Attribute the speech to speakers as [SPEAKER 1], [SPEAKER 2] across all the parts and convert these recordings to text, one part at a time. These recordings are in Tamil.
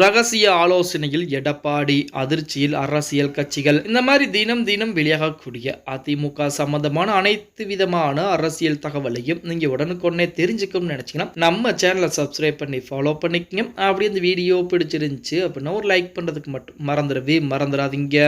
[SPEAKER 1] ரகசிய ஆலோசனையில் எடப்பாடி அதிர்ச்சியில் அரசியல் கட்சிகள். இந்த மாதிரி தினம் தினம் வெளியாகக்கூடிய அதிமுக சம்பந்தமான அனைத்து விதமான அரசியல் தகவலையும் நீங்க உடனுக்குடனே தெரிஞ்சுக்கணும்னு நினைச்சீங்கன்னா நம்ம சேனலை சப்ஸ்கிரைப் பண்ணி ஃபாலோ பண்ணிக்கங்க. அப்படி இந்த வீடியோ பிடிச்சிருந்துச்சு அப்படின்னா ஒரு லைக் பண்றதுக்கு மட்டும் மறந்துடவே மறந்துடாதீங்க.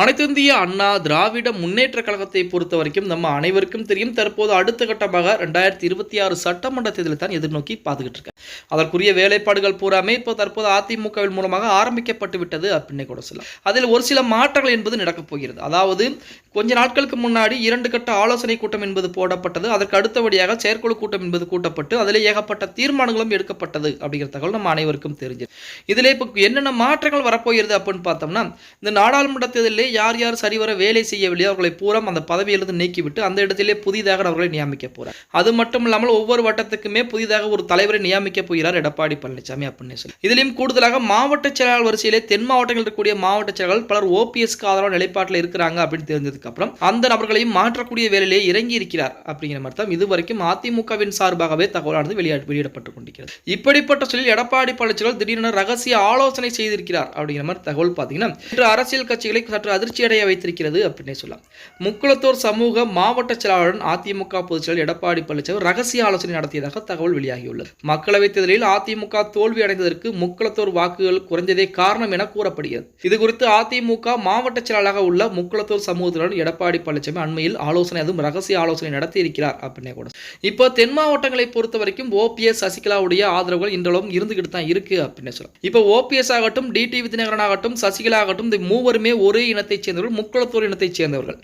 [SPEAKER 1] அனைத்திந்திய அண்ணா திராவிட முன்னேற்ற கழகத்தை பொறுத்த வரைக்கும் நம்ம அனைவருக்கும் தெரியும் தற்போது அடுத்த கட்டமாக ரெண்டாயிரத்தி இருபத்தி ஆறு சட்டமன்ற தேர்தலை தான் எதிர்நோக்கி பார்த்துக்கிட்டு இருக்கேன். அதற்குரிய வேலைப்பாடுகள் பூராமே இப்போ தற்போது அதிமுகவின் மூலமாக ஆரம்பிக்கப்பட்டு விட்டது அப்படின்னு கூட சொல்லலாம். அதில் ஒரு சில மாற்றங்கள் என்பது நடக்கப் போகிறது. அதாவது கொஞ்ச நாட்களுக்கு முன்னாடி இரண்டு கட்ட ஆலோசனை கூட்டம் என்பது போடப்பட்டது. அதற்கு அடுத்தபடியாக செயற்குழு கூட்டம் என்பது கூட்டப்பட்டு அதில் ஏகப்பட்ட தீர்மானங்களும் எடுக்கப்பட்டது அப்படிங்கிற தகவல் நம்ம அனைவருக்கும் தெரிஞ்சது. இதில் இப்போ என்னென்ன மாற்றங்கள் வரப்போகிறது அப்படின்னு பார்த்தோம்னா இந்த நாடாளுமன்ற தேர்தலிலே யார் யார் சரிவர வேலை செய்யவில்லையோ அவர்களை பூரா அந்த பதவியிலிருந்து நீக்கிவிட்டு அந்த இடத்திலே புதிதாக அவர்களை நியமிக்க போகிறார் அது மட்டும் இல்லாமல் ஒவ்வொரு வட்டத்துக்குமே புதிதாக ஒரு தலைவரை நியமிக்க போகிறார் எடப்பாடி பழனிசாமி அப்படின்னு சொல்லி. இதிலையும் கூடுதலாக மாவட்ட செயலாளர் வரிசையிலே தென் மாவட்டங்களில் இருக்கக்கூடிய மாவட்ட செயலாளர் பலர் ஓபிஎஸ்க்கு ஆதரவான நிலைப்பாட்டில் இருக்கிறாங்க அப்படின்னு தெரிஞ்சது அப்புறம் அந்த நபர்களையும் மாற்றக்கூடிய வேலையிலே இறங்கி இருக்கிறார் அப்படிங்கிற மாதிரி தான் இதுவரைக்கும் அதிமுகவின் சார்பாகவே தகவலானது வெளியா வெளியிடப்பட்டுக் கொண்டிருக்கிறது. இப்படிப்பட்ட சூழலில் எடப்பாடி பழனிசாமி திடீரென ரகசிய ஆலோசனை செய்திருக்கிறார் அப்படிங்கிற மாதிரி தகவல் பார்த்தீங்கன்னா இன்று அரசியல் கட்சிகளை சற்று அதிர்ச்சியடைய வைத்திருக்கிறது அப்படின்னே சொல்லலாம். முக்குளத்தூர் சமூக மாவட்ட செயலாளருடன் அதிமுக பொதுச் செயலர் எடப்பாடி பழனிசாமி ரகசிய ஆலோசனை நடத்தியதாக தகவல் வெளியாகியுள்ளது. மக்களவைத் தேர்தலில் அதிமுக தோல்வி அடைந்ததற்கு முக்குளத்தூர் வாக்குகள் குறைந்ததே காரணம் என கூறப்படுகிறது. இது குறித்து அதிமுக மாவட்ட செயலாளராக உள்ள முக்குளத்தூர் சமூகத்தினருடன் எடப்பாடி பழனிசாமி அண்மையில் ஆலோசனை அதுவும் ரகசிய ஆலோசனை நடத்தி இருக்கிறார் அப்படின்னே கூட இப்போ தென் மாவட்டங்களை பொறுத்த வரைக்கும் ஓபிஎஸ் சசிகலாவுடைய ஆதரவுகள் இன்றளவும் இருந்துகிட்டு தான் இருக்கு அப்படின்னு சொல்லலாம். இப்போ ஓபிஎஸ் ஆகட்டும் டிடிவி தினகரன் ஆகட்டும் சசிகலா ஆகட்டும் இந்த மூவருமே ஒரே இனத்தைச் சேர்ந்தவர்கள் முக்குளத்தூர் இனத்தைச் சேர்ந்தவர்கள்.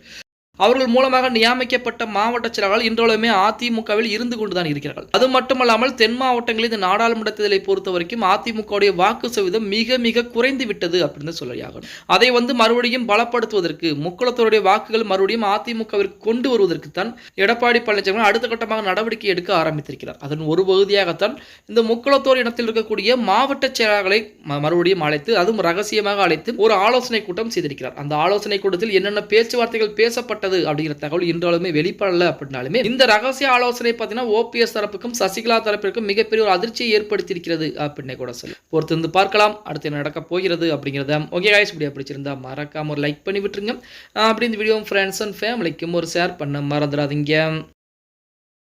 [SPEAKER 1] அவர்கள் மூலமாக நியமிக்கப்பட்ட மாவட்ட செயலாளர்கள் இன்றளவுமே அதிமுகவில் இருந்து கொண்டுதான் இருக்கிறார்கள். அது மட்டுமல்லாமல் தென் மாவட்டங்களில் இந்த நாடாளுமன்ற தேர்தலை பொறுத்த வரைக்கும் அதிமுகவுடைய வாக்கு சதவீதம் மிக மிக குறைந்து விட்டது அப்படின்னு சொல்லியாகும் அதை வந்து மறுபடியும் பலப்படுத்துவதற்கு முக்குளத்தோருடைய வாக்குகள் மறுபடியும் அதிமுகவிற்கு கொண்டு வருவதற்கு தான் எடப்பாடி பழனிசாமி அடுத்த கட்டமாக நடவடிக்கை எடுக்க ஆரம்பித்திருக்கிறார். அதன் ஒரு பகுதியாகத்தான் இந்த முக்குளத்தோர் இனத்தில் இருக்கக்கூடிய மாவட்ட செயலாளர்களை மறுபடியும் அழைத்து அதுவும் ரகசியமாக அழைத்து ஒரு ஆலோசனை கூட்டம் செய்திருக்கிறார். அந்த ஆலோசனை கூட்டத்தில் என்னென்ன பேச்சுவார்த்தைகள் பேசப்பட்ட பேசப்பட்டது அப்படிங்கிற தகவல் இன்றாலுமே வெளிப்படல அப்படின்னாலுமே இந்த ரகசிய ஆலோசனை பார்த்தீங்கன்னா ஓபிஎஸ் தரப்புக்கும் சசிகலா தரப்பிற்கும் மிகப்பெரிய ஒரு அதிர்ச்சியை ஏற்படுத்தியிருக்கிறது அப்படின்னே கூட சொல்லி. பொறுத்து இருந்து பார்க்கலாம். அடுத்து என்ன நடக்க போகிறது அப்படிங்கிறத. ஓகே காய்ஸ் இப்படியா பிடிச்சிருந்தா மறக்காம ஒரு லைக் பண்ணி விட்டுருங்க. அப்படி இந்த வீடியோ ஃப்ரெண்ட்ஸ் அண்ட் ஃபேமிலிக்கும் ஒரு ஷேர் பண்ண மறந்துடாதீங்க.